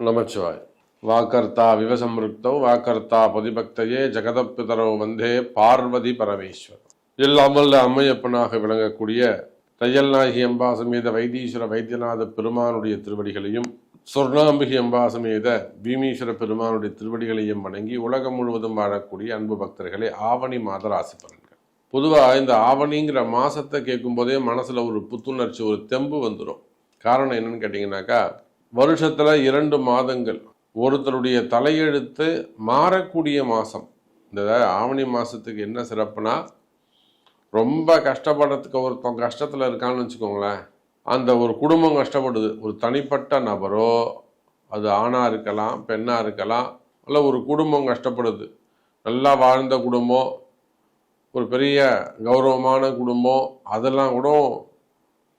நமச்சிவாய் வாக்கர்த்தா விவசம்ருக்தௌ வாக்கர்த்தா பதிபக்தையே ஜெகதப்பிதரோ வந்தே பார்வதி பரமேஸ்வர் இல்லாமல் அம்மையப்பனாக விளங்கக்கூடிய தையல்நாயகி அம்பா சமேத வைத்தீஸ்வர வைத்தியநாத பெருமானுடைய திருவடிகளையும் சொர்ணாம்பிகை அம்பா சமேத பீமீஸ்வர பெருமானுடைய திருவடிகளையும் வணங்கி உலகம் முழுவதும் வாழக்கூடிய அன்பு பக்தர்களே ஆவணி மாத ராசி பலன்கள். பொதுவாக இந்த ஆவணிங்கிற மாசத்தை கேட்கும்போதே மனசுல ஒரு புத்துணர்ச்சி ஒரு தெம்பு வந்துடும் காரணம் என்னன்னு கேட்டிங்கனாக்கா வருஷத்தில் இரண்டு மாதங்கள். ஒருத்தருடைய தலையெழுத்து மாறக்கூடிய மாதம் இந்த ஆவணி மாதத்துக்கு என்ன சிறப்புனா ரொம்ப கஷ்டப்படுறதுக்கு ஒருத்தன் கஷ்டத்தில் இருக்கான்னு வச்சுக்கோங்களேன். அந்த ஒரு குடும்பம் கஷ்டப்படுது. ஒரு தனிப்பட்ட நபரோ அது ஆணாக இருக்கலாம் பெண்ணாக இருக்கலாம் இல்லை ஒரு குடும்பம் கஷ்டப்படுது. நல்லா வாழ்ந்த குடும்பம் ஒரு பெரிய கௌரவமான குடும்பம் அதெல்லாம் கூட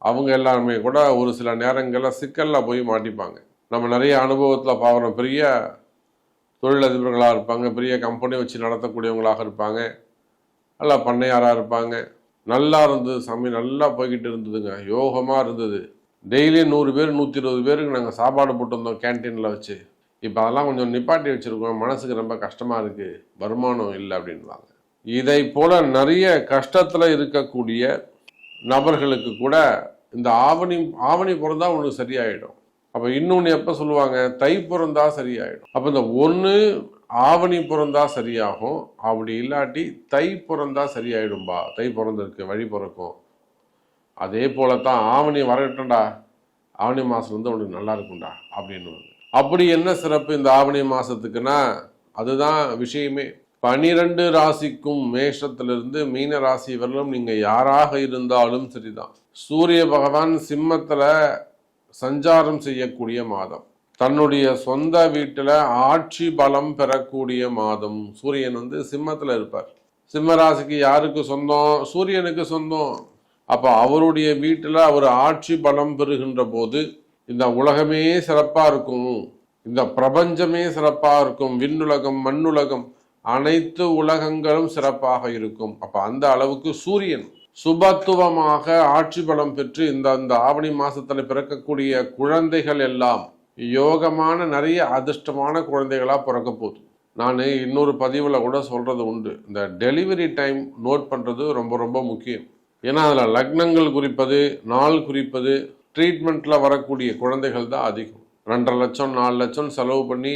அவங்க எல்லாருமே கூட ஒரு சில நேரங்களில் சிக்கலில் போய் மாட்டிப்பாங்க. நம்ம நிறைய அனுபவத்தில் பார்க்குறோம் பெரிய தொழிலதிபர்களாக இருப்பாங்க பெரிய கம்பெனி வச்சு நடத்தக்கூடியவங்களாக இருப்பாங்க. நல்லா பண்ணையாராக இருப்பாங்க. நல்லா இருந்தது சாமி நல்லா போய்கிட்டு இருந்ததுங்க. யோகமாக இருந்தது. டெய்லியும் நூறு பேர் நூற்றி இருபது பேருக்கு நாங்கள் சாப்பாடு போட்டிருந்தோம் கேன்டீனில் வச்சு. இப்போ அதெல்லாம் கொஞ்சம் நிப்பாட்டி வச்சுருக்கோம். மனசுக்கு ரொம்ப கஷ்டமாக இருக்குது வருமானம் இல்லை அப்படின்வாங்க இதை போல் நிறைய கஷ்டத்தில் இருக்கக்கூடிய நபர்களுக்கு கூட இந்த ஆவணி ஆவணி பிறந்தா ஒன்று சரியாயிடும். அப்போ இன்னொன்று எப்போ சொல்லுவாங்க? தை பிறந்தா சரியாயிடும். அப்போ இந்த ஒன்று ஆவணி பிறந்தா சரியாகும். அப்படி இல்லாட்டி தை பிறந்தா சரியாயிடும்பா. தை பிறந்திருக்கு வழி பிறக்கும். அதே போல தான் ஆவணி வரட்டும்டா. ஆவணி மாதம் வந்து உனக்கு நல்லா இருக்கும்டா அப்படின்னு. அப்படி என்ன சிறப்பு இந்த ஆவணி மாதத்துக்குன்னா அதுதான் விஷயமே. பனிரெண்டு ராசிக்கும் மேஷத்திலிருந்து மீன ராசி வரலும் நீங்க யாராக இருந்தாலும் சரிதான். சூரிய பகவான் சிம்மத்துல சஞ்சாரம் செய்யக்கூடிய மாதம். தன்னுடைய சொந்த வீட்டுல ஆட்சி பலம் பெறக்கூடிய மாதம். சூரியன் வந்து சிம்மத்துல இருப்பார். சிம்ம ராசிக்கு யாருக்கு சொந்தம்? சூரியனுக்கு சொந்தம். அப்ப அவருடைய வீட்டுல அவர் ஆட்சி பலம் பெறுகின்ற போது இந்த உலகமே சிறப்பா இருக்கும். இந்த பிரபஞ்சமே சிறப்பா இருக்கும். விண்ணுலகம் மண்ணுலகம் அனைத்து உலகங்களும் சிறப்பாக இருக்கும். அப்ப அந்த அளவுக்கு சூரியன் சுபத்துவமாக ஆட்சி பலம் பெற்று இந்த அந்த ஆவணி மாசத்துல பிறக்கக்கூடிய குழந்தைகள் எல்லாம் யோகமான நிறைய அதிர்ஷ்டமான குழந்தைகளா பிறக்க போகுது. நான் இன்னொரு பதிவில் கூட சொல்றது உண்டு. இந்த டெலிவரி டைம் நோட் பண்றது ரொம்ப ரொம்ப முக்கியம். ஏன்னா அதில் லக்னங்கள் குறிப்பது நாள் குறிப்பது ட்ரீட்மெண்ட்டில் வரக்கூடிய குழந்தைகள் தான் அதிகம். ரெண்டரை லட்சம் நாலு லட்சம் செலவு பண்ணி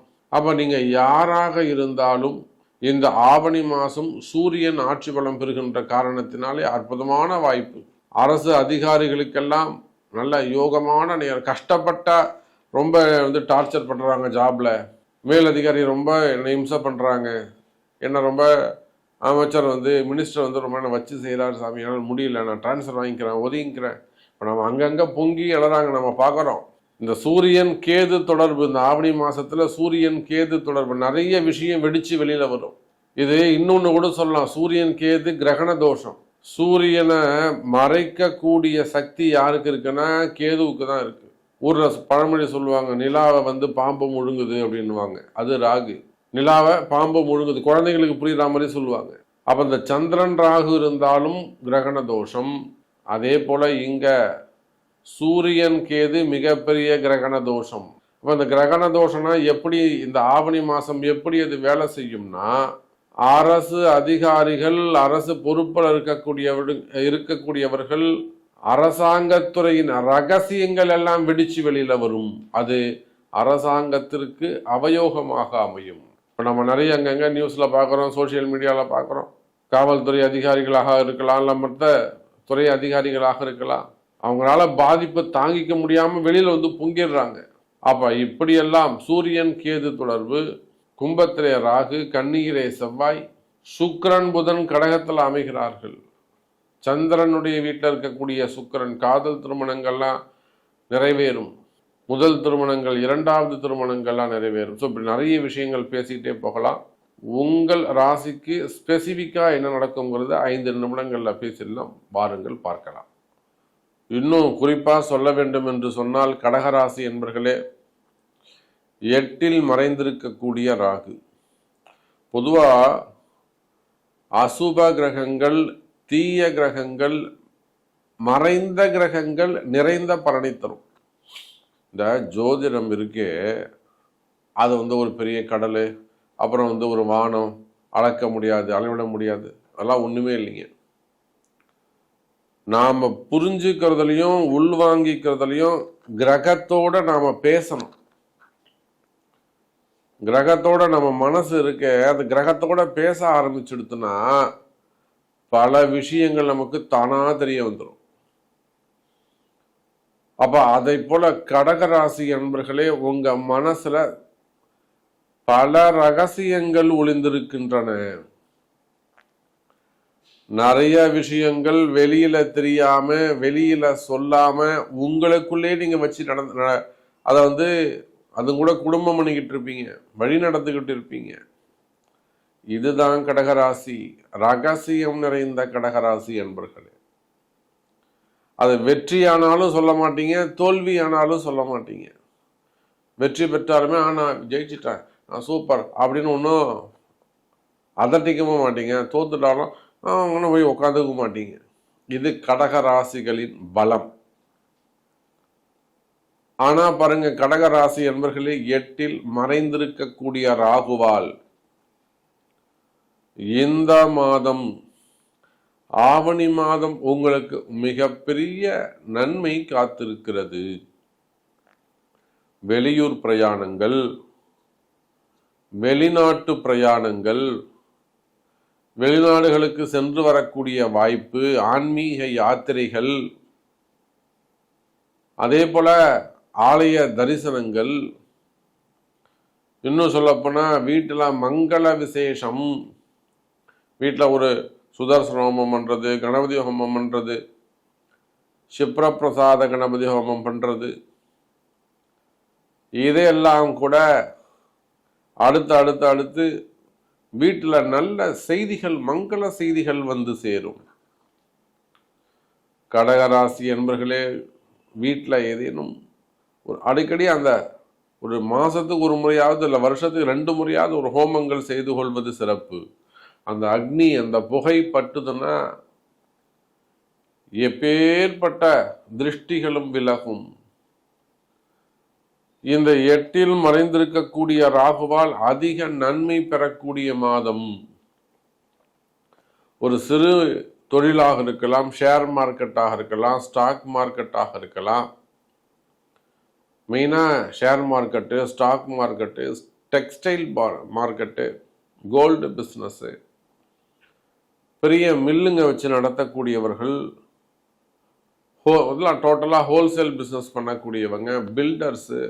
அப்போ நீங்கள் யாராக இருந்தாலும் இந்த ஆவணி மாதம் சூரியன் ஆட்சி பலம் பெறுகின்ற காரணத்தினாலே அற்புதமான வாய்ப்பு. அரசு அதிகாரிகளுக்கெல்லாம் நல்ல யோகமான நேரம் கஷ்டப்பட்ட ரொம்ப வந்து டார்ச்சர் பண்ணுறாங்க ஜாப்ல. மேலதிகாரி ரொம்ப என்னை இம்சை பண்ணுறாங்க என்னை ரொம்ப அமைச்சர் வந்து மினிஸ்டர் வந்து ரொம்ப என்ன வச்சு செய்கிறாரு சாமி. என்னால் முடியல. நான் ட்ரான்ஸ்ஃபர் வாங்கிக்கிறேன் ஒதுங்கிக்கிறேன். இப்போ நம்ம அங்கங்கே பொங்கி எழுறாங்க நம்ம பார்க்குறோம் இந்த சூரியன் கேது தொடர்பு இந்த ஆவணி மாசத்துல சூரியன் கேது தொடர்பு நிறைய விஷயம் வெடிச்சு வெளியில வரும். இது இன்னொன்னு கூட சொல்லலாம். சூரியன் கேது கிரகண தோஷம். சூரியனை மறைக்கக்கூடிய சக்தி யாருக்கு இருக்குன்னா கேதுவுக்கு தான் இருக்கு. ஊர்ல பழமொழி சொல்லுவாங்க நிலாவை வந்து பாம்பு முழுங்குது அப்படின்னுவாங்க. அது ராகு. நிலாவை பாம்பு முழுங்குது. குழந்தைங்களுக்கு புரியுற மாதிரி சொல்லுவாங்க. அப்ப இந்த சந்திரன் ராகு இருந்தாலும் கிரகண தோஷம். அதே போல இங்க சூரியன் கேது மிகப்பெரிய கிரகண தோஷம். இப்போ இந்த கிரகண தோஷம்னா எப்படி இந்த ஆவணி மாதம் எப்படி அது வேலை செய்யும்னா அரசு அதிகாரிகள் அரசு பொறுப்பில் இருக்கக்கூடியவர்கள் இருக்கக்கூடியவர்கள் அரசாங்கத்துறையின் ரகசியங்கள் எல்லாம் வெடிச்சு வெளியில் வரும். அது அரசாங்கத்திற்கு அவயோகமாக அமையும். இப்போ நம்ம நிறைய அங்கங்கே நியூஸில் பார்க்குறோம் சோஷியல் மீடியாவில் பார்க்குறோம். காவல்துறை அதிகாரிகளாக இருக்கலாம் இல்லை மற்ற துறை அதிகாரிகளாக இருக்கலாம். அவங்களால பாதிப்பை தாங்கிக்க முடியாம வெளியில வந்து பொங்கிடுறாங்க. அப்ப இப்படியெல்லாம் சூரியன் கேது தொடர்பு கும்பத்திலே ராகு கண்ணீரே செவ்வாய் சுக்கரன் புதன் கடகத்தில் அமைகிறார்கள். சந்திரனுடைய வீட்டில் இருக்கக்கூடிய சுக்கரன் காதல் திருமணங்கள்லாம் நிறைவேறும். முதல் திருமணங்கள் இரண்டாவது திருமணங்கள்லாம் நிறைவேறும். ஸோ இப்படி நிறைய விஷயங்கள் பேசிக்கிட்டே போகலாம். உங்கள் ராசிக்கு ஸ்பெசிஃபிக்காக என்ன நடக்குங்கிறது ஐந்து நிமிடங்களில் பேசிடலாம். வாருங்கள் பார்க்கலாம். இன்னும் குறிப்பாக சொல்ல வேண்டும் என்று சொன்னால் கடகராசி என்பர்களே எட்டில் மறைந்திருக்கக்கூடிய ராகு. பொதுவாக அசுப கிரகங்கள் தீய கிரகங்கள் மறைந்த கிரகங்கள் நிறைந்த பலனை தரும். இந்த ஜோதிடம் இருக்கே அது வந்து ஒரு பெரிய கடல் அப்புறம் வந்து ஒரு வானம் அளக்க முடியாது அளவிட முடியாது. அதெல்லாம் ஒன்றுமே இல்லைங்க. நாம் புரிஞ்சுக்கிறதுலையும் உள்வாங்கிக்கிறதுலையும் கிரகத்தோட நாம் பேசணும். கிரகத்தோட நம்ம மனசு இருக்க அந்த கிரகத்தோட பேச ஆரம்பிச்சுடுத்துனா பல விஷயங்கள் நமக்கு தானாக தெரிய வந்துடும் அப்போ அதை போல கடகராசி என்பர்களே உங்க மனசுல பல ரகசியங்கள் ஒளிந்திருக்கின்றன. நிறைய விஷயங்கள் வெளியில தெரியாம வெளியில சொல்லாம உங்களுக்குள்ளே நீங்க வச்சு நடந்த அதை வந்து அது கூட குடும்பம் பண்ணிக்கிட்டு இருப்பீங்க வழி நடந்துகிட்டு இருப்பீங்க. இதுதான் கடகராசி. ரகசியம் நிறைந்த கடகராசி என்பர்களே அது வெற்றியானாலும் சொல்ல மாட்டீங்க தோல்வி ஆனாலும் சொல்ல மாட்டீங்க. வெற்றி பெற்றாலுமே ஆ நான் ஜெயிச்சிட்டேன் நான் சூப்பர் அப்படின்னு ஒன்றும் அதட்டிக்கவும் மாட்டீங்க. தோத்துட்டாலும் ஒன்றும் போய் உட்காந்துக்க மாட்டீங்க. இது கடக ராசிகளின் பலம். ஆனால் பாருங்க கடக ராசி என்பர்களே எட்டில் மறைந்திருக்கக்கூடிய ராகுவால் இந்த மாதம் ஆவணி மாதம் உங்களுக்கு மிகப்பெரிய நன்மை காத்திருக்கிறது. வெளியூர் பிரயாணங்கள் வெளிநாட்டு பிரயாணங்கள் வெளிநாடுகளுக்கு சென்று வரக்கூடிய வாய்ப்பு ஆன்மீக யாத்திரைகள் அதே போல ஆலய தரிசனங்கள் இன்னும் சொல்லப்போனால் வீட்டில் மங்கள விசேஷம் வீட்டில் ஒரு சுதர்சன ஹோமம் பண்ணுறது கணபதி ஹோமம் பண்ணுறது சிப்ரப்பிரசாத கணபதி ஹோமம் பண்ணுறது இதையெல்லாம் கூட அடுத்து அடுத்து அடுத்து வீட்டில் நல்ல செய்திகள் மங்கள செய்திகள் வந்து சேரும். கடகராசி என்பர்களே வீட்டில் ஏதேனும் ஒரு அடிக்கடி அந்த ஒரு மாதத்துக்கு ஒரு முறையாவது இல்லை வருஷத்துக்கு ரெண்டு முறையாவது ஒரு ஹோமங்கள் செய்து கொள்வது சிறப்பு. அந்த அக்னி அந்த புகை பட்டுதுன்னா எப்பேற்பட்ட திருஷ்டிகளும் விலகும். இந்த எட்டில் மறைந்திருக்கக்கூடிய ராகுவால் அதிக நன்மை பெறக்கூடிய மாதம். ஒரு சிறு தொழிலாக இருக்கலாம் ஷேர் மார்க்கெட்டாக இருக்கலாம் ஸ்டாக் மார்க்கெட்டாக இருக்கலாம். மெயினாக share market stock market textile market gold business பெரிய மில்லுங்க வச்சு நடத்தக்கூடியவர்கள் ஹோ இதெல்லாம் டோட்டலாக ஹோல்சேல் பிஸ்னஸ் பண்ணக்கூடியவங்க பில்டர்ஸு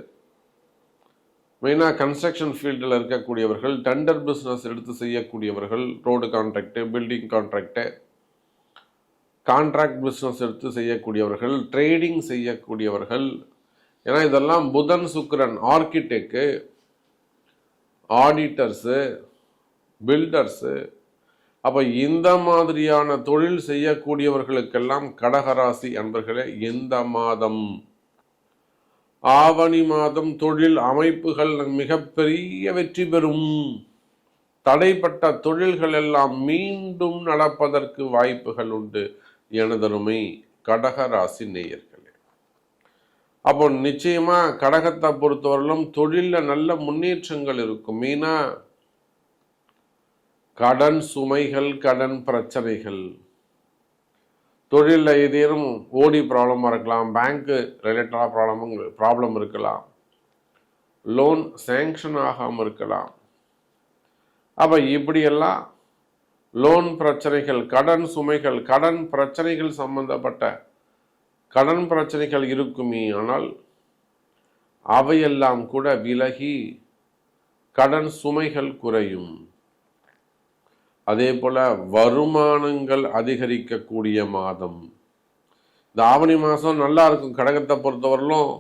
மெயினாக கன்ஸ்ட்ரக்ஷன் ஃபீல்டில் இருக்கக்கூடியவர்கள் டெண்டர் பிஸ்னஸ் எடுத்து செய்யக்கூடியவர்கள் road contract building contract contract business எடுத்து செய்யக்கூடியவர்கள் ட்ரேடிங் செய்யக்கூடியவர்கள். ஏன்னா இதெல்லாம் புதன் சுக்கரன் ஆர்கிடெக்டு ஆடிட்டர்ஸு பில்டர்ஸு அப்போ இந்த மாதிரியான தொழில் செய்யக்கூடியவர்களுக்கெல்லாம் கடகராசி அன்பர்களே இந்த மாதம் ஆவணி மாதம் தொழில் அமைப்புகள் மிகப்பெரிய வெற்றி பெறும். தடைப்பட்ட தொழில்கள் எல்லாம் மீண்டும் நடப்பதற்கு வாய்ப்புகள் உண்டு. எனதருமை கடகராசி நேயர்களே. அப்போ நிச்சயமா கடகத்தை பொறுத்தவரையிலும் தொழிலில் நல்ல முன்னேற்றங்கள் இருக்கும். மெயினா கடன் சுமைகள் கடன் பிரச்சனைகள். தொழிலில் ஏதேனும் ஓடி ப்ராப்ளமாக இருக்கலாம் பேங்க்கு ரிலேட்டடாக ப்ராப்ளமும் ப்ராப்ளம் இருக்கலாம். லோன் சேங்ஷன் ஆகாமல் இருக்கலாம். அப்போ இப்படியெல்லாம் லோன் பிரச்சனைகள் கடன் சுமைகள் கடன் பிரச்சனைகள் சம்பந்தப்பட்ட கடன் பிரச்சனைகள் இருக்குமே ஆனால் அவையெல்லாம் கூட விலகி கடன் சுமைகள் குறையும். அதே போல் வருமானங்கள் அதிகரிக்கக்கூடிய மாதம். இந்த ஆவணி மாதம் நல்லா இருக்கும். கடகத்தை பொறுத்தவரையிலும்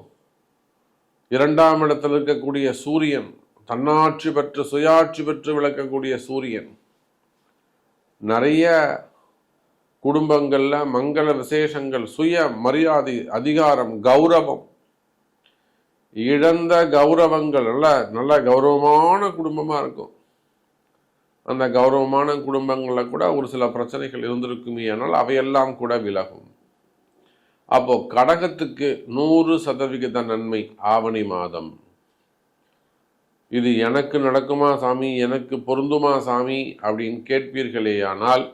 இரண்டாம் இடத்தில் இருக்கக்கூடிய சூரியன் தன்னாட்சி பெற்று சுயாட்சி பெற்று விளக்கக்கூடிய சூரியன். நிறைய குடும்பங்களில் மங்கள விசேஷங்கள் சுய மரியாதை அதிகாரம் கௌரவம். இழந்த கௌரவங்கள் நல்ல நல்ல கௌரவமான குடும்பமாக இருக்கும். அந்த கௌரவமான குடும்பங்களில் கூட ஒரு சில பிரச்சனைகள் இருந்திருக்குமே ஆனால் அவையெல்லாம் கூட விலகும். அப்போது கடகத்துக்கு நூறு சதவிகித நன்மை ஆவணி மாதம். இது எனக்கு நடக்குமா சாமி? எனக்கு பொருந்துமா சாமி? அப்படின்னு கேட்பீர்களேயானால்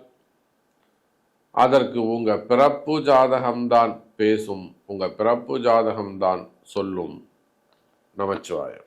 அதற்கு உங்கள் பிறப்பு ஜாதகம்தான் பேசும். உங்கள் பிறப்பு ஜாதகம்தான் சொல்லும். நமச்சிவாயம்.